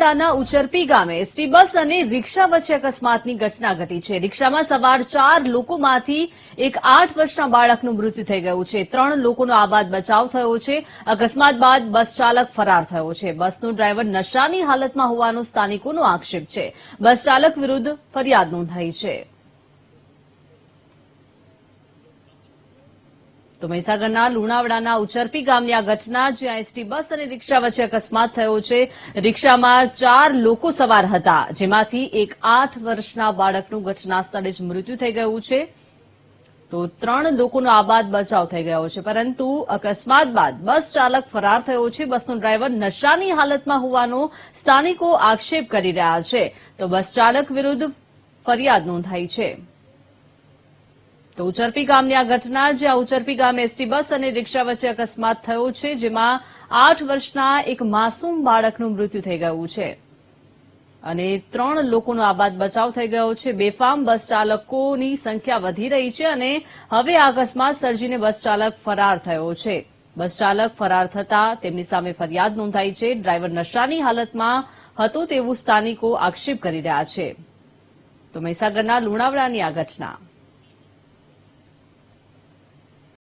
લુણાવડાના ઉચરપી ગામે ST bus અને રિક્ષા વચ્ચે અકસ્માતની ઘટના ઘટી છે. રિક્ષામાં સવાર ચાર લોકોમાંથી એક આઠ વર્ષના બાળકનું મૃત્યુ થઈ ગયું છે. ત્રણ લોકોનો આબાદ બચાવ થયો છે. અકસ્માત બાદ બસ ચાલક ફરાર થયો છે. બસનો ડ્રાઈવર નશાની હાલતમાં હોવાનો સ્થાનિકોનો આક્ષેપ છે. બસ ચાલક વિરુદ્ધ ફરિયાદ નોંધાઈ છે. તો મહીસાગરના લુણાવડાના ઉચરપી ગામની આ ઘટના, જ્યાં એસટી બસ અને રિક્ષા વચ્ચે અકસ્માત થયો છે. રિક્ષામાં ચાર લોકો સવાર હતા, જેમાંથી એક આઠ વર્ષના બાળકનું ઘટના સ્થળે જ મૃત્યુ થઈ ગયું છે. તો ત્રણ લોકોનો આબાદ બચાવ થઈ ગયો છે. પરંતુ અકસ્માત બાદ બસ ચાલક ફરાર થયો છે. બસનો ડ્રાઈવર નશાની હાલતમાં હોવાનો સ્થાનિકો આક્ષેપ કરી રહ્યા છે. તો બસ ચાલક વિરુદ્ધ ફરિયાદ નોંધાઈ છે. તો ઉચરપી ગામની આ ઘટના, જ્યાં ઉચરપી ગામે એસટી બસ અને રિક્ષા વચ્ચે અકસ્માત થયો છે, જેમાં આઠ વર્ષના એક માસૂમ બાળકનું મૃત્યુ થઈ ગયું છે. અને ત્રણ લોકોનો આબાદ બચાવ થઈ ગયો છે. બેફામ બસ ચાલકોની સંખ્યા વધી રહી છે અને હવે આ અકસ્માત સર્જીને બસ ચાલક ફરાર થયો છે. બસ ચાલક ફરાર થતા તેમની સામે ફરિયાદ નોંધાઈ છે. ડ્રાઈવર નશાની હાલતમાં હતો તેવું સ્થાનિકો આક્ષેપ કરી રહ્યા છે. તો મહીસાગરના લુણાવડાની આ ઘટના.